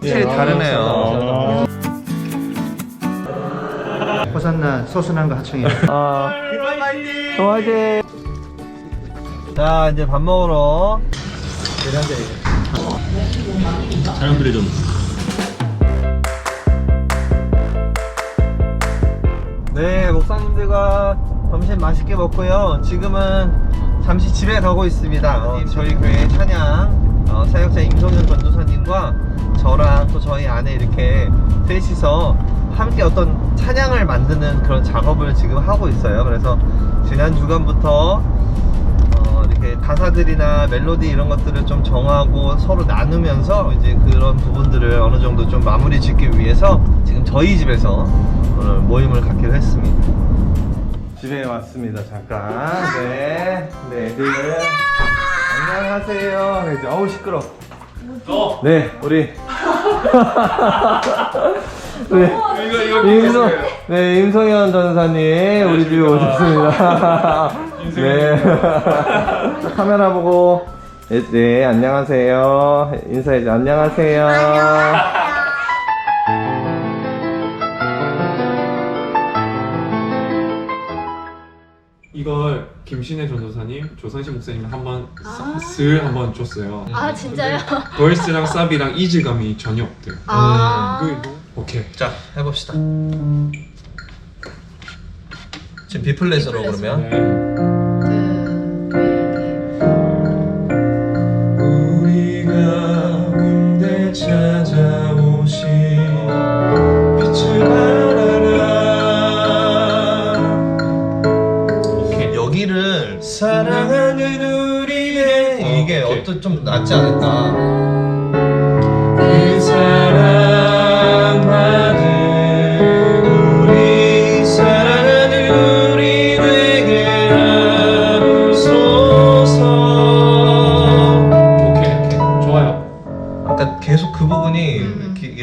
확실히 다르네요. 호산나 소순한과 하청이 아, 화이팅! 자, 이제 밥 먹으러. 사람들이 좀 네, 목사님들과 점심 맛있게 먹고요. 지금은 잠시 집에 가고 있습니다. 어, 저희 교회 찬양 어, 사역자 임성현 전도사님과 저랑 또 저희 아내 이렇게 셋이서 함께 어떤 찬양을 만드는 그런 작업을 지금 하고 있어요. 그래서 지난 주간부터 어, 이렇게 가사들이나 멜로디 이런 것들을 좀 정하고 서로 나누면서 이제 그런 부분들을 어느 정도 좀 마무리 짓기 위해서 지금 저희 집에서 오늘 모임을 갖기로 했습니다. 집에 왔습니다. 잠깐. 네. 네, 애들. 안녕하세요. 이제 어우 시끄러. 네, 우리. 네. 이거 이거 임성, 네, 임성현 전사님, 우리 집에 오셨습니다. 네. 카메라 보고, 네, 네, 안녕하세요. 인사해줘, 안녕하세요. 이걸 김신혜 전도사님, 조선식 목사님 한번 쓱 한번 줬어요. 아 진짜요? 보이스랑 사비랑 이질감이 전혀 없대요. 아 그 오케이. 자, 해봅시다. 지금 비플랫으로 그러면. 네.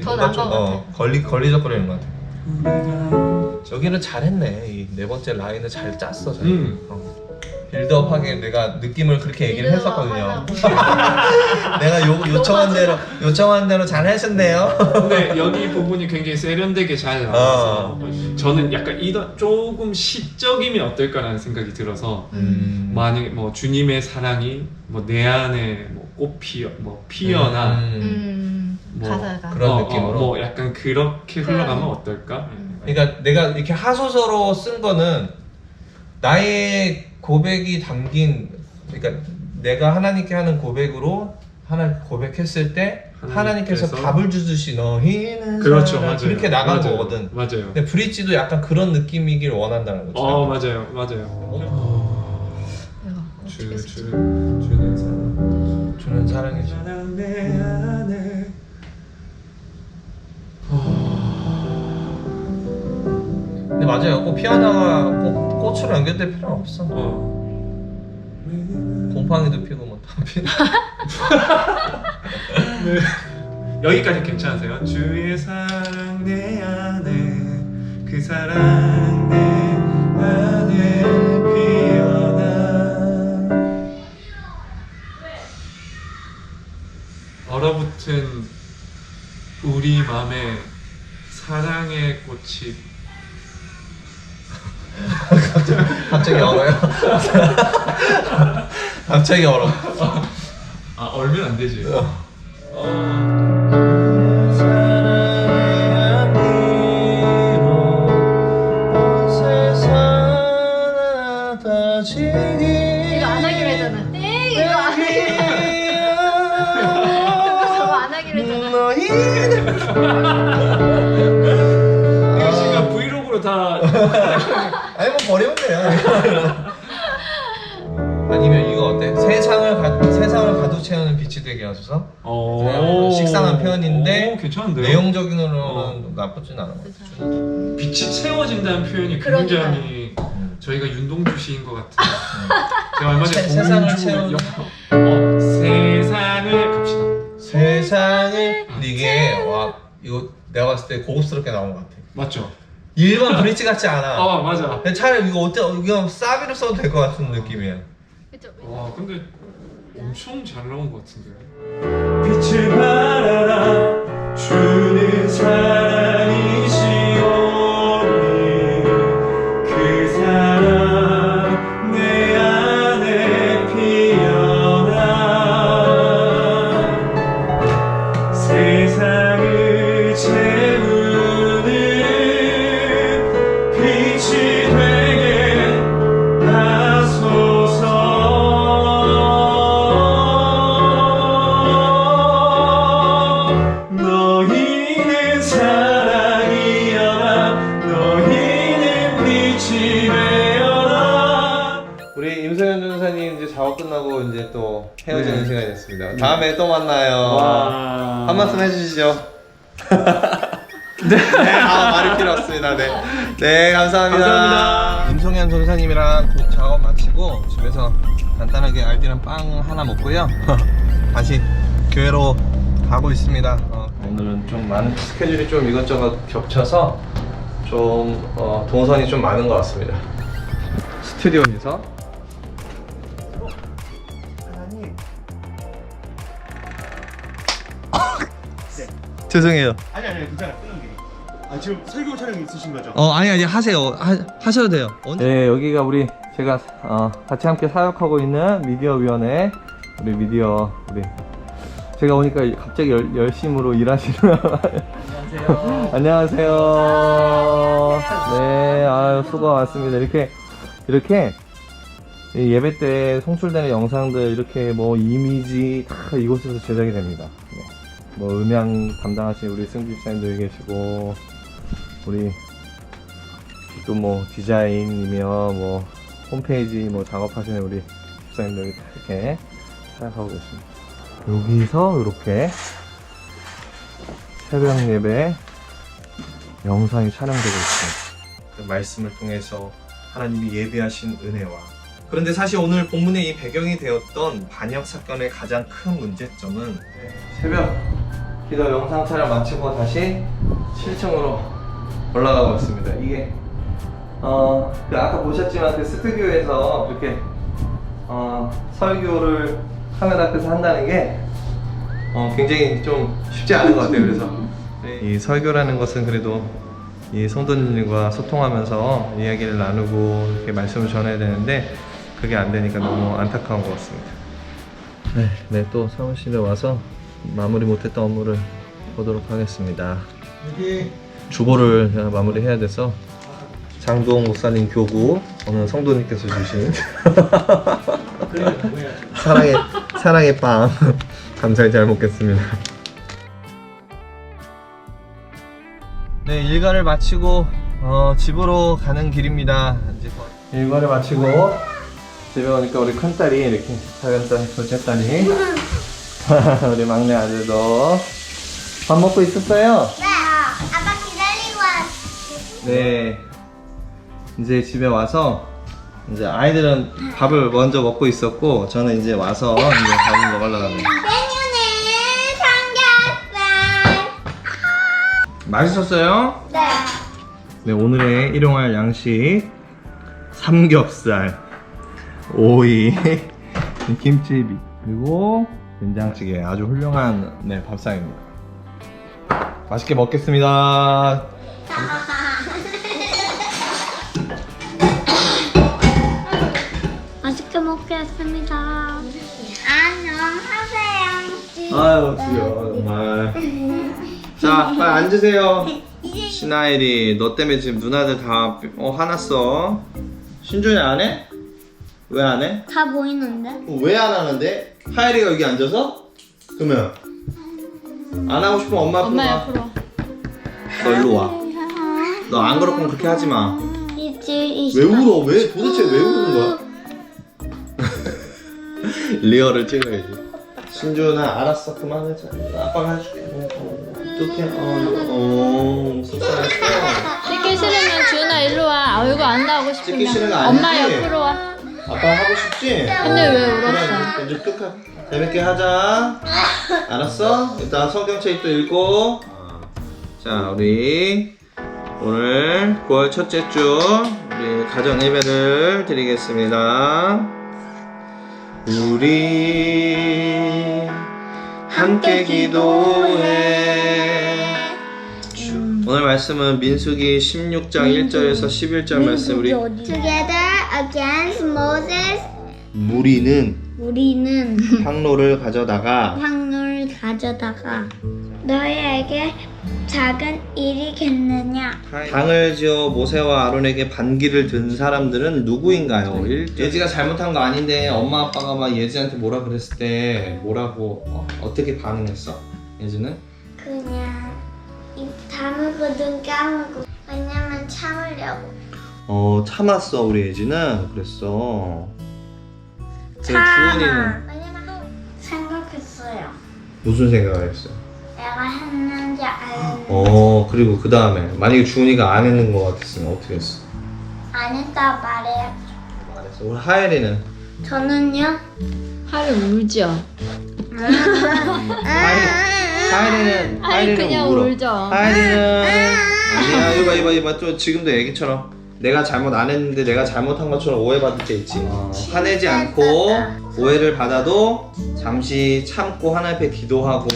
음, 더 나은 좀것 어, 걸리 걸리적거리는 것 같아. 여기는 잘했네. 이 네 번째 라인을 잘 짰어. 잘. 음. 어. 빌드업하게 내가 느낌을 그렇게 얘기를 했었거든요. 내가 요, 요청한 대로 요청한 대로 잘 하셨네요. 근데 여기 부분이 굉장히 세련되게 잘 나와서 어. 저는 약간 이런 조금 시적이면 어떨까라는 생각이 들어서 음. 만약에 뭐 주님의 사랑이 뭐 내 안에 뭐 꽃 피어 뭐 피어나 음. 음뭐 가사가 그런 어, 어, 느낌으로? 뭐 약간 그렇게 흘러가면 음. 어떨까? 그러니까 내가 이렇게 하소서로 쓴 거는 나의 고백이 담긴 그러니까 내가 하나님께 하는 고백으로 하나 고백했을 때 하나님께서 하나님께서 답을 주듯이 너희는 그렇죠, 사랑 맞아요. 그렇게 나간 맞아요. 거거든. 맞아요. 근데 브릿지도 약간 그런 느낌이길 원한다는 거지. 어 맞아요, 맞아요. 내가 어떻게 주, 주는 사랑. 주는 사랑이지. 사랑 내 근데 맞아요. 꼭 피아노가 꼭 꽃으로 연결될 필요는 없어. 어. 곰팡이도 피고 뭐다 피. 여기까지 괜찮으세요? 주의 사랑 내 안에 그 사랑 내 안에 피어나 얼어붙은 우리 맘에 사랑의 꽃이 갑자기 얼어요. 갑자기 얼어. 아 얼면 안 되지 이 돼요. 아니면 이거 어때? 세상을 가, 세상을 가득 채우는 빛이 되게 하소서. 오. 식상한 표현인데 오, 괜찮은데요? 내용적으로는 어. 나쁘진 않아. 빛이 채워진다는 표현이. 굉장히 저희가 윤동주 시인 것 같아요. 제가 얼마 전에 세- 세상을 채우는- 영- 어, 세상을 갑시다. 세상을 이게 와 이거 내가 봤을 때 고급스럽게 나온 것 같아. 맞죠? 일반 브릿지 같지 않아. 어 맞아. 차라리 이거 어때? 이거 사비로 써도 될 것 같은 느낌이야. 그쵸 와 근데 엄청 잘 나온 것 같은데. 빛을 발하라 우리 임성현 전사님 이제 작업 끝나고 이제 또 헤어지는 네. 시간이 됐습니다. 다음에 또 만나요. 와. 한 말씀 해주시죠. 네, 아, 말이 필요 없습니다. 네, 네, 감사합니다. 감사합니다. 임성현 전사님이랑 곧 작업 마치고 집에서 간단하게 알디랑 빵 하나 먹고요. 다시 교회로 가고 있습니다. 어, 오늘은 좀 많은 스케줄이 좀 이것저것 겹쳐서 좀 어, 동선이 좀 많은 것 같습니다. 스튜디오에서 하나님 죄송해요. 아니 아니 괜찮아 끊는 게 아 지금 설교 촬영 있으신 거죠? 어 아니 아니 하세요. 하, 하셔도 돼요. 네 여기가 우리 제가 어, 같이 함께 사역하고 있는 미디어 위원회 우리 미디어 우리 제가 오니까 갑자기 열, 열심으로 일하시는 안녕하세요. 안녕하세요. 네 아유 수고 많습니다. 이렇게 이렇게 이 예배 때 송출되는 영상들 이렇게 뭐 이미지 다 이곳에서 제작이 됩니다. 네. 뭐 음향 담당하신 우리 승기 집사님도 여기 계시고 우리 또 뭐 디자인이며 뭐 홈페이지 뭐 작업하시는 우리 집사님들 이렇게 생각하고 계십니다. 여기서 이렇게 새벽 예배 영상이 촬영되고 있습니다. 그 말씀을 통해서 하나님이 예배하신 은혜와 그런데 사실 오늘 본문의 이 배경이 되었던 반역 사건의 가장 큰 문제점은 새벽 기도 영상 촬영 마치고 다시 7층으로 올라가고 있습니다. 이게 어, 그 아까 보셨지만 그 스튜디오에서 이렇게 어, 설교를 카메라 앞에서 한다는 게 어, 굉장히 좀 쉽지 않은 것 같아요. 그래서 이 설교라는 것은 그래도 이 성도님들과 소통하면서 이야기를 나누고 이렇게 말씀을 전해야 되는데 그게 안 되니까 너무 안타까운 것 같습니다. 네, 네, 또 사무실에 와서 마무리 못했던 업무를 보도록 하겠습니다. 주보를 마무리해야 돼서 장동 목사님 교구 오늘 성도님께서 주신 사랑의 사랑의 빵 감사히 잘 먹겠습니다. 네 일과를 마치고 어, 집으로 가는 길입니다. 이제 일과를 마치고 집에 오니까 우리 큰 딸이 이렇게 작은 딸, 둘째 딸이 우리 막내 아들도 밥 먹고 있었어요. 네, 아빠. 네. 이제 집에 와서 이제 아이들은 밥을 먼저 먹고 있었고 저는 이제 와서 이제 밥을 먹으려고 합니다. 메뉴는 삼겹살. 맛있었어요? 네. 네, 오늘의 일용할 양식 삼겹살, 오이, 김치비 그리고 된장찌개 아주 훌륭한 네, 밥상입니다. 맛있게 먹겠습니다. 아유, 귀여워, 정말. 자, 빨리 앉으세요. 신하일이, 너 때문에 지금 누나들 다, 어, 화났어. 신준이 안 해? 왜 안 해? 다 보이는데? 왜 안 하는데? 하일이가 여기 앉아서? 그러면? 안 하고 싶으면 엄마 앞으로 엄마 가. 옆으로. 너 일로 와. 너 안 그렇고 그렇게 하지 마. 왜 울어? 왜? 도대체 왜 우는 거야? 리얼을 찍어야지. 신준아, 알았어. 그만하자. 아빠가 해줄게. 어떡해. 어, 어, 속상했어. 찍기 싫으면 준아 일로 와. 얼굴 안 나오고 찍기 싫은 싶으면 거 아니지? 엄마 옆으로 와. 아빠 하고 싶지? 근데 왜 울었어? 그래, 이제 끝까 재밌게 하자. 알았어? 일단 성경책 또 읽고. 자, 우리 오늘 9월 첫째 주 우리 가정 예배를 드리겠습니다. 우리 함께 기도해. 오늘 말씀은 민수기 16장 1절에서 11절 말씀. 우리 Together against Moses. 무리는 우리는 향로를 가져다가 향로를 가져다가 너희에게 작은 일이겠느냐 당을 지어 모세와 아론에게 반기를 든 사람들은 누구인가요? 일- 예지가 잘못한 거 아닌데 엄마 아빠가 막 예지한테 뭐라 그랬을 때 뭐라고 어, 떻게 반응했어? 예지는? 그냥 입 다물고 눈 감고 왜냐면 참으려고 어 참았어 우리 예지는 그랬어 그 주은이는 왜냐면 생각했어요 무슨 생각을 했어요? 내가 했는지 안, 어 그리고 그 다음에 만약에 주은이가 안 했는 거 같았으면 어떻게 했어? 안 했다 말해요 말했어 우리 하엘이는? 저는요? 하루 울죠. 하엘이는 아이, 하엘이는 그냥 울어. 울죠. 하엘이는 아니야 이봐 이봐 이봐. 또 지금도 애기처럼 내가 잘못 안 했는데 내가 잘못한 것처럼 오해받을 때 있지. 어, 화내지 않고 오해를 받아도 잠시 참고 하나님 앞에 기도하고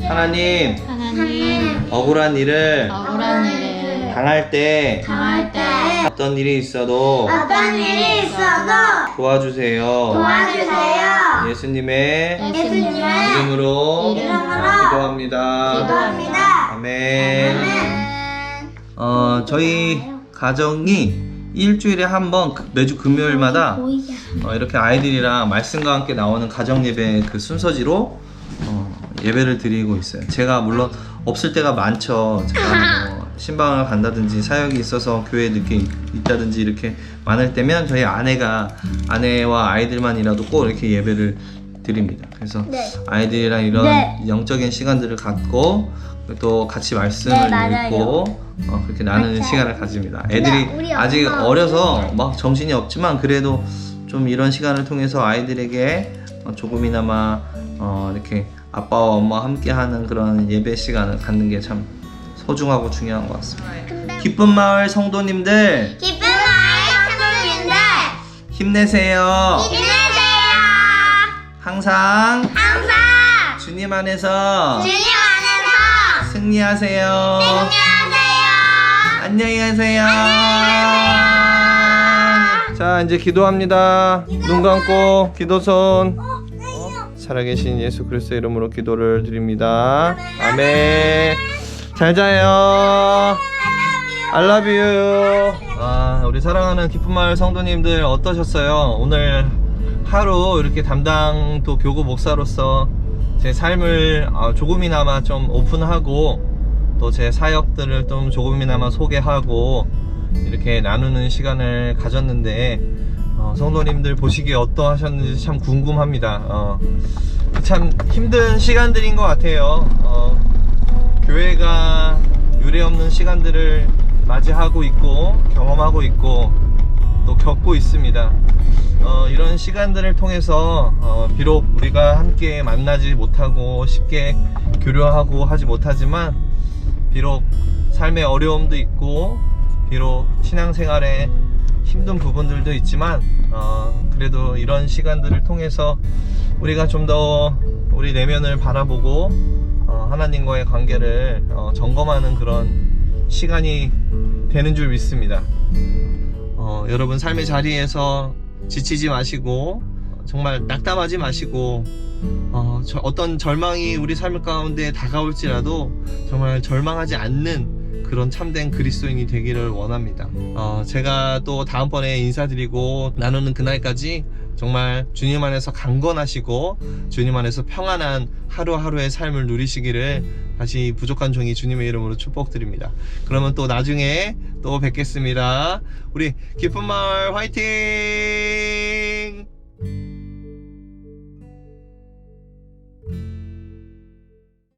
하나님 하나님 억울한 일을 억울한 일을 당할 때 당할 때 어떤 일이 있어도 어떤 일이 있어도 도와주세요. 도와주세요. 예수님의 예수님의 이름으로 이름으로 기도합니다. 기도합니다. 아멘. 어 저희 가정이 일주일에 한 번 매주 금요일마다 보이게 어, 이렇게 아이들이랑 말씀과 함께 나오는 가정 예배 그 순서지로 어, 예배를 드리고 있어요. 제가 물론 없을 때가 많죠. 제가 뭐 신방을 간다든지 사역이 있어서 교회에 늦게 있- 있다든지 이렇게 많을 때면 저희 아내가 아내와 아이들만이라도 꼭 이렇게 예배를 드립니다. 그래서 네. 아이들이랑 이런 네. 영적인 시간들을 갖고 또 같이 말씀을 네. 읽고 어, 그렇게 나누는 맞아요. 시간을 가집니다. 애들이 네, 아직 어려서 때. 막 정신이 없지만 그래도 좀 이런 시간을 통해서 아이들에게 어, 조금이나마 어, 이렇게 아빠와 엄마와 함께하는 그런 예배 시간을 갖는 게 참 소중하고 중요한 것 같습니다. 근데 기쁜 마을 성도님들 기쁜 마을 성도님들 힘내세요. 힘내세요 항상 항상 주님 안에서 주님 안에서 승리하세요. 승리하세요 안녕히 가세요. 자, 이제 기도합니다. 눈 감고 기도손. 살아계신 예수 그리스도의 이름으로 기도를 드립니다. 아멘. 잘 자요. You. 아, 우리 사랑하는 기쁜 마을 성도님들 어떠셨어요? 오늘 하루 이렇게 담당 또 교구 목사로서 제 삶을 아, 조금이나마 좀 오픈하고 또 제 사역들을 좀 조금이나마 소개하고 이렇게 나누는 시간을 가졌는데 어, 성도님들 보시기에 어떠하셨는지 참 궁금합니다. 어, 참 힘든 시간들인 것 같아요. 어, 교회가 유례없는 시간들을 맞이하고 있고 경험하고 있고 또 겪고 있습니다. 어, 이런 시간들을 통해서 어, 비록 우리가 함께 만나지 못하고 쉽게 교류하고 하지 못하지만 비록 삶의 어려움도 있고 비록 신앙생활에 힘든 부분들도 있지만 어, 그래도 이런 시간들을 통해서 우리가 좀 더 우리 내면을 바라보고 어, 하나님과의 관계를 어, 점검하는 그런 시간이 되는 줄 믿습니다. 어, 여러분 삶의 자리에서 지치지 마시고 정말 낙담하지 마시고 어, 저- 어떤 절망이 우리 삶 가운데 다가올지라도 정말 절망하지 않는 그런 참된 그리스도인이 되기를 원합니다. 어, 제가 또 다음번에 인사드리고 나누는 그날까지 정말 주님 안에서 강건하시고 주님 안에서 평안한 하루하루의 삶을 누리시기를 다시 부족한 종이 주님의 이름으로 축복드립니다. 그러면 또 나중에 또 뵙겠습니다. 우리 기쁜 마을 화이팅!